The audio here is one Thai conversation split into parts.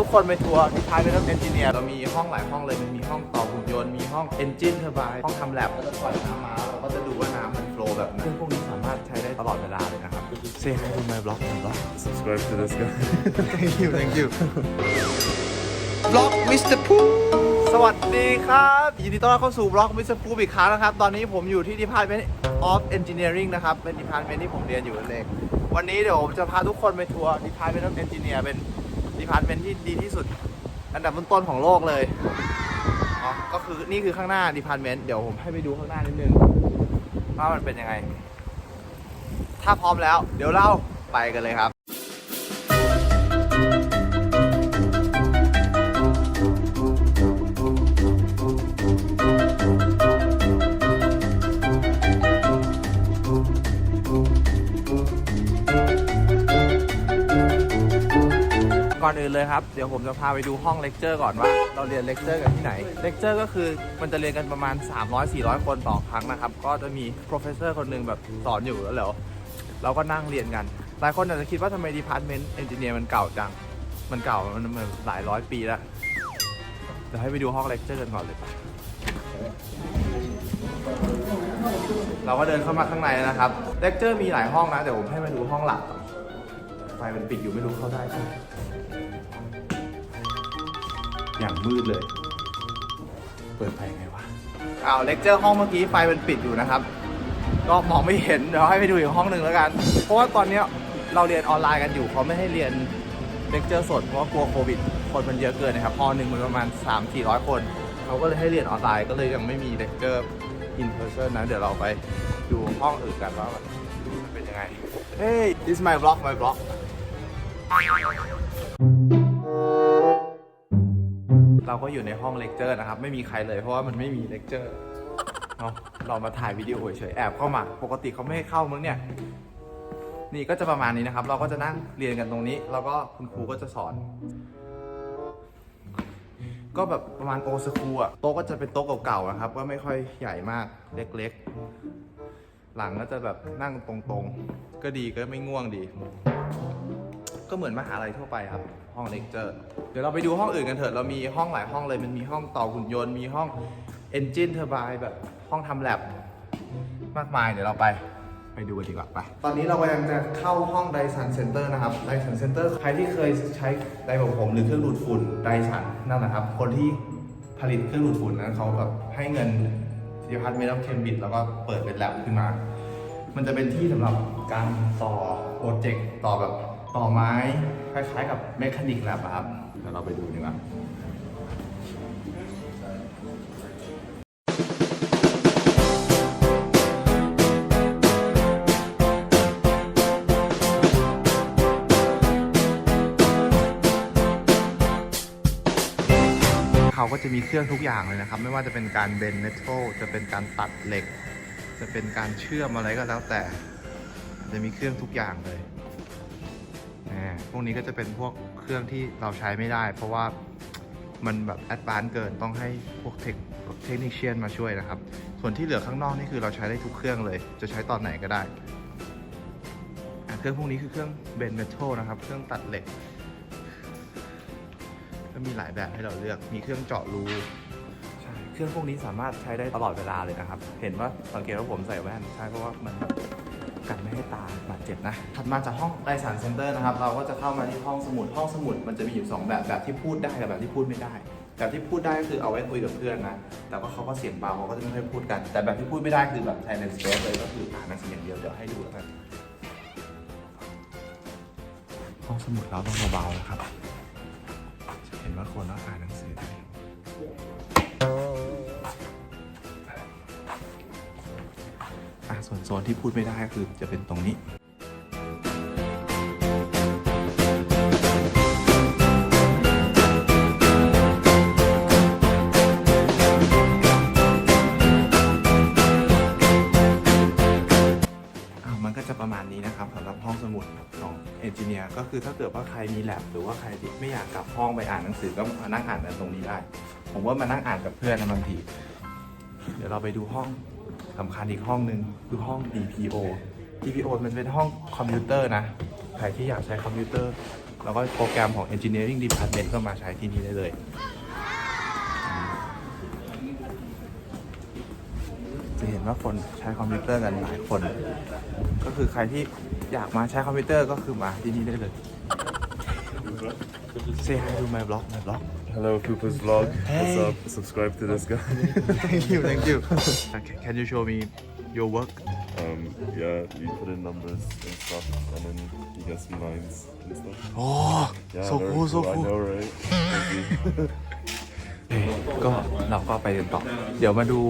ทุกคนไปทัวร์ที่ท้ายเป็นเอนจิเนียร์เรามีห้องหลายห้องเลยมันมีห้องต่อหุ่นยนต์มีห้องเอนจินเทอร์ไบห้องทำแลบก็จะปล่อยน้ำมาเราก็จะดูว่าน้ำมันโฟลว์แบบไหนซึ่งพวกนี้สามารถใช้ได้ตลอดเวลาเลยนะครับ Say hi to my blog my blog subscribe to this guy. Thank you thank you Vlog Mr. Pooh. สวัสดีครับยินดีต้อนรับเข้าสู่บล็อกมิสเตอร์พูอีกครั้งนะครับ ตอนนี้ผมอยู่ที่ Department of Engineering นะครับ เป็น Department ที่ผมเรียนอยู่นั่นเองวันนี้เดี๋ยวผมจะพาทุกคนไปทัวร์ Department of Engineer เป็น ดีพาร์ตเมนที่ดีที่สุด อันดับต้นๆของโลกเลยอ๋อก็คือนี่คือข้างหน้าดีพาร์ตเมนเดี๋ยวผมให้ไปดูข้างหน้านิดนึงว่ามันเป็นยังไง ถ้าพร้อมแล้ว เดี๋ยวเราไปกันเลยครับ อนอื่นเลยครับ เดี๋ยวผมจะพาไปดูห้องเลคเจอร์ก่อนว่า เราเรียนเลคเจอร์กันที่ไหน เลคเจอร์ก็คือมันจะเรียนกันประมาณ 300-400 คนต่อครั้งนะครับ ก็จะมี professor คนหนึ่งแบบสอนอยู่แล้วเดี๋ยวเราก็นั่งเรียนกัน หลายคนอาจจะคิดว่าทำไม department engineer มันเก่าจัง มันเก่า มันมันหลายร้อยปีแล้ว เดี๋ยวให้ไปดูห้องเลคเจอร์กันก่อนเลยไปเราก็เดินเข้ามาข้างในนะครับเลคเจอร์มีหลายห้องนะ เดี๋ยวผมให้มาดูห้องหลักไฟมันปิดอยู่ไม่รู้เข้าได้ไหม อย่างมืดเลย เปิดไฟไงวะอ้าวเลคเจอร์ห้องเมื่อกี้ไฟมันปิดอยู่นะครับ ก็มองไม่เห็นเดี๋ยวให้ไปดูอีกห้องหนึ่งแล้วกัน เพราะว่าตอนเนี้ยเราเรียนออนไลน์กันอยู่เขาไม่ให้เรียนเลคเจอร์สดเพราะว่ากลัวโควิด คนมันเยอะเกินนะครับพอหนึ่งมันประมาณ 3 4 0 0 คน เขาก็เลยให้เรียนออนไลน์ก็เลยยังไม่มีเลคเจอร์อินเพรสเซนะเดี๋ยวเราไปดูห้องอื่นกันว่ามันเป็นยังไง เฮ้ย this is my vlog my vlog เราก็อยู่ในห้องเลคเจอร์นะครับ ไม่มีใครเลยเพราะว่ามันไม่มีเลคเจอร์เนาะเรามาถ่ายวิดีโอเฉยๆแอบเข้ามา ปกติเขาไม่ให้เข้ามึงเนี่ย นี่ก็จะประมาณนี้นะครับ เราก็จะนั่งเรียนกันตรงนี้ แล้วก็คุณครูก็จะสอน ก็แบบประมาณโอสคูอะโต๊ะก็จะเป็นโต๊ะเก่าๆนะครับ ก็ไม่ค่อยใหญ่มากเล็กๆ หลังก็จะแบบนั่งตรงๆ ก็ดีก็ไม่ง่วงดี ก็เหมือนมหาลัยทั่วไปครับ ห้องเลคเจอร์เดี๋ยวเราไปดูห้องอื่นกันเถอะเรามีห้องหลายห้องเลยมันมีห้องต่อหุ่นยนต์มีห้องเอนจินเทอร์ไบแบบห้องทำแลบมากมายเดี๋ยวเราไปไปดูกันดีกว่าไป ตอนนี้เรากำลังจะเข้าห้องไดสันเซ็นเตอร์นะครับไดสันเซ็นเตอร์ใครที่เคยใช้ไดผมผมหรือเครื่องดูดฝุ่นไดสันนั่นแหละครับ คนที่ผลิตเครื่องดูดฝุ่นนั้นเขาแบบให้เงิน Department of Cambridge แล้วก็เปิดเป็นแลบขึ้นมา มันจะเป็นที่สำหรับการต่อโปรเจกต์ต่อแบบ ต่อไม้คล้ายๆกับเมคานิกแลบอะครับเดี๋ยวเราไปดูดีกว่าเขาก็จะมีเครื่องทุกอย่างเลยนะครับ ไม่ว่าจะเป็นการเบนเมทัลจะเป็นการตัดเหล็ก จะเป็นการเชื่อมอะไรก็แล้วแต่ จะมีเครื่องทุกอย่างเลย พวกนี้ก็จะเป็นพวกเครื่องที่เราใช้ไม่ได้ เพราะว่ามันแบบแอดวานซ์เกินต้องให้พวกเทคเทคนิคเชียนมาช่วยนะครับ ส่วนที่เหลือข้างนอกนี่คือเราใช้ได้ทุกเครื่องเลย จะใช้ตอนไหนก็ได้ เครื่องพวกนี้คือเครื่องเบนเมทัลนะครับ เครื่องตัดเหล็ก ก็มีหลายแบบให้เราเลือก มีเครื่องเจาะรูเครื่องพวกนี้สามารถใช้ได้ตลอดเวลาเลยนะครับ เห็นว่าสังเกตว่าผมใส่แว่น ใช่เพราะว่ามัน กันไม่ให้ตาบาดเจ็บนะ ถัดมาจากห้องไดสันเซ็นเตอร์นะครับ เราก็จะเข้ามาที่ห้องสมุด ห้องสมุดมันจะมีอยู่ 2 แบบ แบบที่พูดได้กับแบบที่พูดไม่ได้ แบบที่พูดได้ก็คือเอาไว้คุยกับเพื่อนนะ แต่ว่าเขาก็เสียงเบาเขาก็จะไม่ค่อยพูดกัน แต่แบบที่พูดไม่ได้คือแบบ silent space เลยก็คืออ่านหนังสืออย่างเดียว เดี๋ยวให้ดูแล้วกัน ห้องสมุดเราต้องเบาๆนะครับ จะเห็นว่าคนเราอ่านหนังสือได้ นโซนที่พูดไม่ได้คือจะเป็นตรงนี้มันก็จะประมาณนี้นะครับสำหรับห้องสมุดของเอนจิเนียร์ก็คือถ้าเกิดว่าใครมีแลบหรือว่าใครไม่อยากกลับห้องไปอ่านหนังสือก็มานั่งอ่านกันตรงนี้ได้ ผมว่ามานั่งอ่านกับเพื่อนนะบางที เดี๋ยวเราไปดูห้อง สำคัญอีกห้องหนึ่งคือห้อง DPO DPO มันเป็นห้องคอมพิวเตอร์นะ ใครที่อยากใช้คอมพิวเตอร์ แล้วก็โปรแกรมของ Engineering Department ก็มาใช้ที่นี่ได้เลย จะเห็นว่าคนใช้คอมพิวเตอร์กันหลายคน ก็คือใครที่อยากมาใช้คอมพิวเตอร์ก็คือมาที่นี่ได้เลย Say hi to my blog my blog Hello, Cooper's vlog. Hey. What's up? Subscribe to this guy. Thank you thank you Can- Can you show me your work um, yeah, you put in numbers and stuff, and then you get some lines and stuff. Oh Yeah, so very cool so I cool know, right? Crazy. ก็เราก็ไปกันต่อ เดี๋ยวมาดู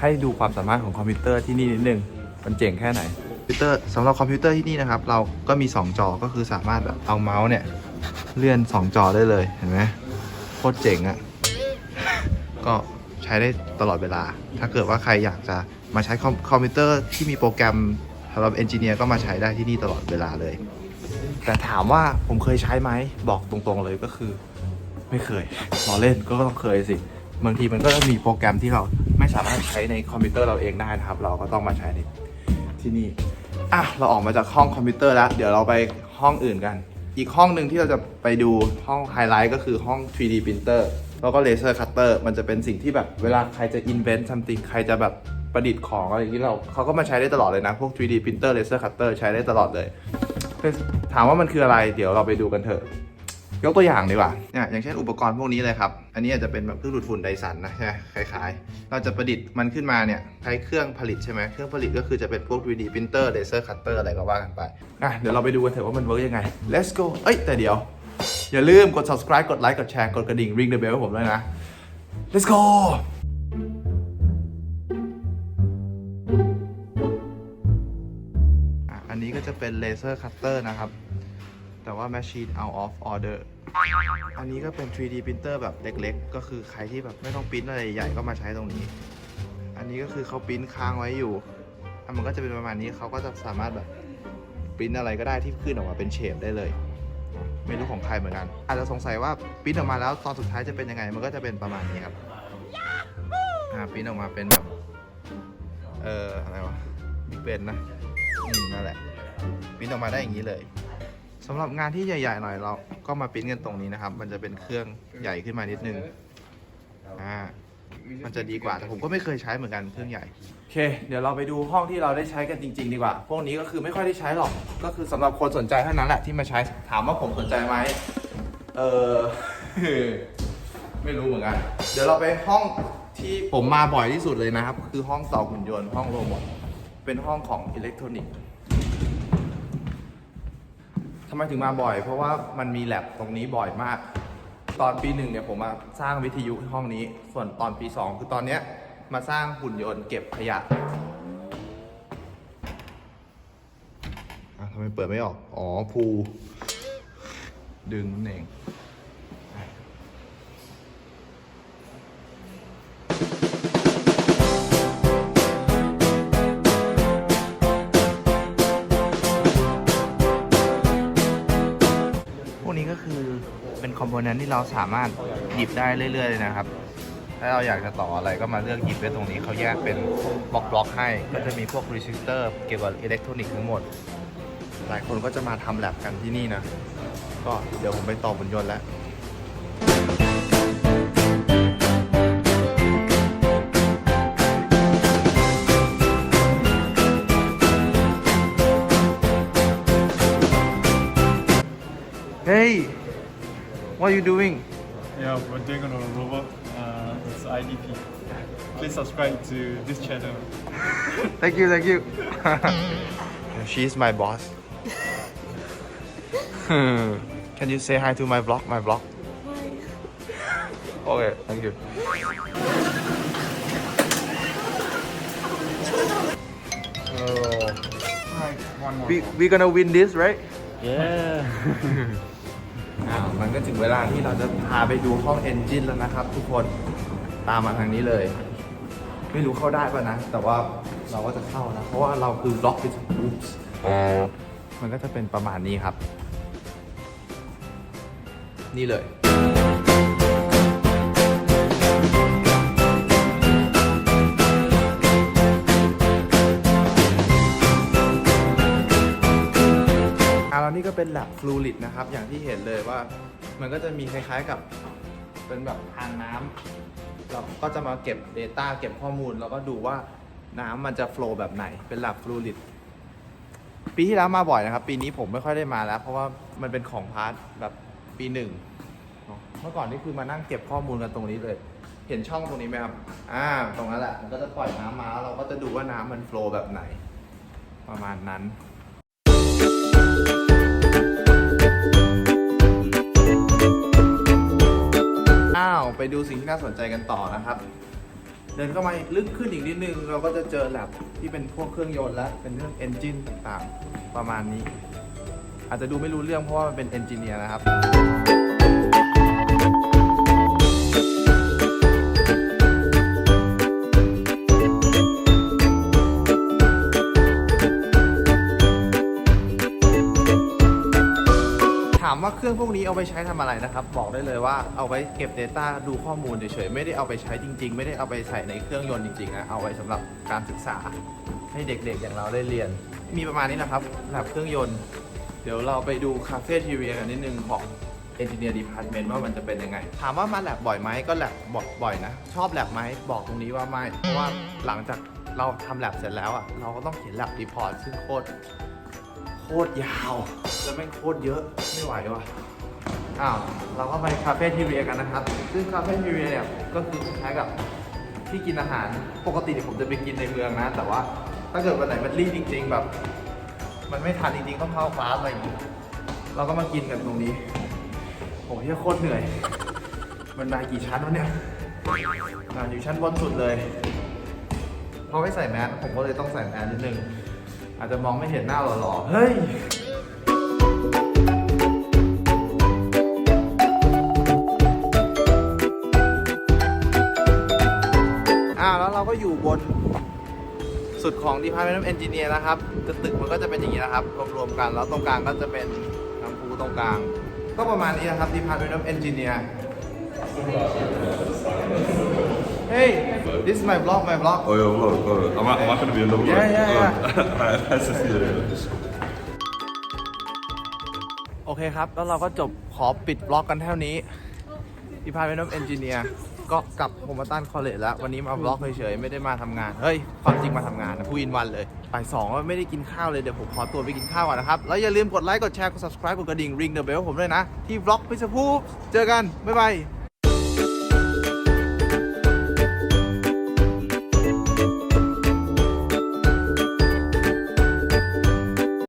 ให้ดูความสามารถของคอมพิวเตอร์ที่นี่นิดนึง มันเจ๋งแค่ไหน คอมพิวเตอร์สำหรับคอมพิวเตอร์ที่นี่นะครับ เราก็มี 2 จอ ก็คือสามารถแบบเอาเมาส์เนี่ย เลื่อน 2 จอได้เลย เห็นไหม โคตรเจ๋งอะ่ะ ก็ใช้ได้ตลอดเวลา ถ้าเกิดว่าใครอยากจะมาใช้คอมพิวเตอร์ที่มีโปรแกรมสำหรับเอนจิเนียร์ก็มาใช้ได้ที่นี่ตลอดเวลาเลย แต่ถามว่าผมเคยใช้ไหม บอกตรงๆเลยก็คือ ไม่เคยรอเล่นก็ต้องเคยสิ บางทีมันก็จะมีโปรแกรมที่เราไม่สามารถใช้ในคอมพิวเตอร์เราเองได้นะครับ เราก็ต้องมาใช้ในที่นี่ อะ เราออกมาจากห้องคอมพิวเตอร์แล้ว เดี๋ยวเราไปห้องอื่นกัน อีกห้องหนึ่งที่เราจะไปดูห้องไฮไลท์ก็คือห้อง 3D printer แล้วก็เลเซอร์คัตเตอร์มันจะเป็นสิ่งที่แบบเวลาใครจะ invent something ใครจะแบบประดิษฐ์ของอะไรอย่างนี้เราเขาก็มาใช้ได้ตลอดเลยนะ พวก 3D printer laser cutter ใช้ได้ตลอดเลย ถามว่ามันคืออะไร เดี๋ยวเราไปดูกันเถอะ ยกตัวอย่างดีกว่าเนี่ยอย่างเช่นอุปกรณ์พวกนี้เลยครับ อันนี้อาจจะเป็นแบบเครื่องดูดฝุ่นไดสันนะใช่ไหมคล้ายๆ เราจะประดิษฐ์มันขึ้นมาเนี่ยใช้เครื่องผลิตใช่ไหมเครื่องผลิตก็คือจะเป็นพวก 3D printer laser cutter อะไรก็ว่ากันไปอะเดี๋ยวเราไปดูกันเถอะว่ามันเวิร์กยังไง let's go เอ้ยแต่เดี๋ยว อย่าลืมกด subscribe กดไลค์กดแชร์กดกระดิ่ง ring the bell ให้ผมด้วยนะ let's go อะอันนี้ก็จะเป็น laser cutter นะครับ แต่ว่า machine out of order อันนี้ก็เป็น 3D printer แบบเล็กๆ ก็คือใครที่แบบไม่ต้องปริ้นอะไรใหญ่ๆก็มาใช้ตรงนี้ อันนี้ก็คือเขาปริ้นค้างไว้อยู่อะมันก็จะเป็นประมาณนี้เขาก็จะสามารถแบบปริ้นอะไรก็ได้ที่ขึ้นออกมาเป็นเฉดได้เลย ไม่รู้ของใครเหมือนกัน อาจจะสงสัยว่าปริ้นออกมาแล้วตอนสุดท้ายจะเป็นยังไง มันก็จะเป็นประมาณนี้ครับอ่าปริ้นออกมาเป็นแบบ เอ่ออะไรวะบิ๊กเบนนะ อืมนั่นแหละปริ้นออกมาได้อย่างนี้เลย สำหรับงานที่ใหญ่ๆหน่อยเราก็มาปิ้นกันตรงนี้นะครับ มันจะเป็นเครื่องใหญ่ขึ้นมานิดนึงอ่ามันจะดีกว่าแต่ผมก็ไม่เคยใช้เหมือนกันเครื่องใหญ่โอเค เดี๋ยวเราไปดูห้องที่เราได้ใช้กันจริง ๆ ดีกว่า พวกนี้ก็คือไม่ค่อยได้ใช้หรอก ก็คือสำหรับคนสนใจเท่านั้นแหละที่มาใช้ถามว่าผมสนใจไหมเออไม่รู้เหมือนกัน เดี๋ยวเราไปห้องที่ผมมาบ่อยที่สุดเลยนะครับ คือห้องต่อหุ่นยนต์ห้องโรบอทเป็นห้องของอิเล็กทรอนิกส์ำไมถึงมาบ่อย เพราะว่ามันมีแลบตรงนี้บ่อยมาก ตอนปีหนึ่งเนี่ยผมมาสร้างวิทยุห้องนี้ ส่วนตอนปีสองคือตอนเนี้ยมาสร้างหุ่นยนต์เก็บขยะอะทำไมเปิดไม่ออก อ๋อภูดึงนั่นเอง คือเป็นคอมโพเนนต์ที่เราสามารถหยิบได้เรื่อยๆเลยนะครับ ถ้าเราอยากจะต่ออะไรก็มาเลือกหยิบได้ตรงนี้เขาแยกเป็นบล็อกบล็อกๆให้ ก็จะมีพวกรีซิสเตอร์เกี่ยวกับอิเล็กทรอนิกส์ทั้งหมด หลายคนก็จะมาทำแลบกันที่นี่นะ ก็เดี๋ยวผมไปต่อบนยนต์แล้ว Hey, what are you doing? Yeah, we're doing on a robot. Uh, it's IDP. Please subscribe to this channel. Thank you, thank you. She's my boss. Can you say hi to my vlog? My vlog. Okay, thank you. We, we're gonna win this, right? Yeah. อ่ามันก็ถึงเวลาที่เราจะพาไปดูห้องเอนจินแล้วนะครับ ทุกคนตามมาทางนี้เลย ไม่รู้เข้าได้ป่ะนะ แต่ว่าเราก็จะเข้านะ เพราะว่าเราคือ Rock with Oops มันก็จะเป็นประมาณนี้ครับ นี่เลย นี่ก็เป็นแลบฟลูริดนะครับ อย่างที่เห็นเลยว่า มันก็จะมีคล้ายๆกับ เป็นแบบทางน้ำเราก็จะมาเก็บ Data เก็บข้อมูล แล้วก็ดูว่าน้ำมันจะโฟล์แบบไหนเป็นแลบฟลูริดปีที่แล้วมาบ่อยนะครับ ปีนี้ผมไม่ค่อยได้มาแล้ว เพราะว่ามันเป็นของพาร์ทแบบปีหนึ่งเนอะเมื่อก่อนนี่คือมานั่งเก็บข้อมูลกันตรงนี้เลย เห็นช่องตรงนี้ไหมครับ อ่า ตรงนั้นแหละ มันก็จะปล่อยน้ำมาแล้วเราก็จะดูว่าน้ำมันโฟล์แบบไหน ประมาณนั้น ไปดูสิ่งที่น่าสนใจกันต่อนะครับ เดินเข้ามาลึกขึ้นอีกนิดนึง เราก็จะเจอแลบที่เป็นพวกเครื่องยนต์และเป็นเรื่องเอนจินต่างๆประมาณนี้ อาจจะดูไม่รู้เรื่องเพราะว่ามันเป็นเอนจิเนียร์นะครับามว่าเครื่องพวกนี้เอาไปใช้ทำอะไรนะครับ บอกได้เลยว่าเอาไว้เก็บ Data ดูข้อมูลเฉยๆไม่ได้เอาไปใช้จริง ๆ ไม่ได้เอาไปใส่ในเครื่องยนต์จริงๆนะเอาไว้สำหรับการศึกษาให้เด็กๆ อย่างเราได้เรียน มีประมาณนี้นะครับแลบเครื่องยนต์ เดี๋ยวเราไปดูคาเฟ่ทีวีกันนิดนึงของ Engineer Department ว่ามันจะเป็นยังไง ถามว่ามาแลบบ่อยไหมก็แลบบ่อยนะ ชอบแลบไหมบอกตรงนี้ว่าไม่เพราะว่าหลังจากเราทำแลบเสร็จแล้วอะเราก็ต้องเขียนแลบรีพอร์ตซึ่งโคตร โคตรยาว แล้วแม่งโคตรเยอะ ไม่ไหวว่ะ อ้าว เราก็ไปคาเฟ่ทีเรียกันนะครับ ซึ่งคาเฟ่ทีเรียเนี่ยก็คือคล้ายกับที่กินอาหาร ปกติเนี่ยผมจะไปกินในเมืองนะ แต่ว่าถ้าเกิดวันไหนมันรีบจริง ๆ แบบ มันไม่ทันจริงๆต้องเข้าคลาสอะไรอย่างงี้เราก็มากินกันตรงนี้ โอ้ยโคตรเหนื่อย มันมากี่ชั้นวะเนี่ยอ่าอยู่ชั้นบนสุดเลย พอไม่ใส่แมสผมก็เลยต้องใส่แมสนิดนึง อาจจะมองไม่เห็นหน้าหล่อๆ เฮ้ย อ่าแล้วเราก็อยู่บนสุดของ Department of Engineer นะครับตึกมันก็จะเป็นอย่างนี้นะครับ รวมๆกันแล้วตรงกลางก็จะเป็นน้ำพุตรงกลาง ก็ประมาณนี้นะครับ Department of Engineer Hey this is my vlog my vlog Oh yeah, vlog. Oh, I'm, I'm not gonna be in the vlog. Yeah, yeah, yeah. Oh. Alright, nice to see you. โอเคครับ แล้วเราก็จบขอปิดบล็อกกันเท่านี้ Department of Engineer ก็กลับโฮมตันคอลเลจแล้ว วันนี้มาบล็อกเฉยๆ ไม่ได้มาทำงาน เฮ้ย ความจริงมาทำงานนะพูอินวันเลยบ่ายสองก็ไม่ได้กินข้าวเลย เดี๋ยวผมขอตัวไปกินข้าวก่อนนะครับ แล้วอย่าลืมกดไลค์ กดแชร์ กด subscribe กดกระดิ่ง ring the bell ผมด้วยนะ ที่บล็อกพิซซ่าพูเจอกัน บ๊ายบาย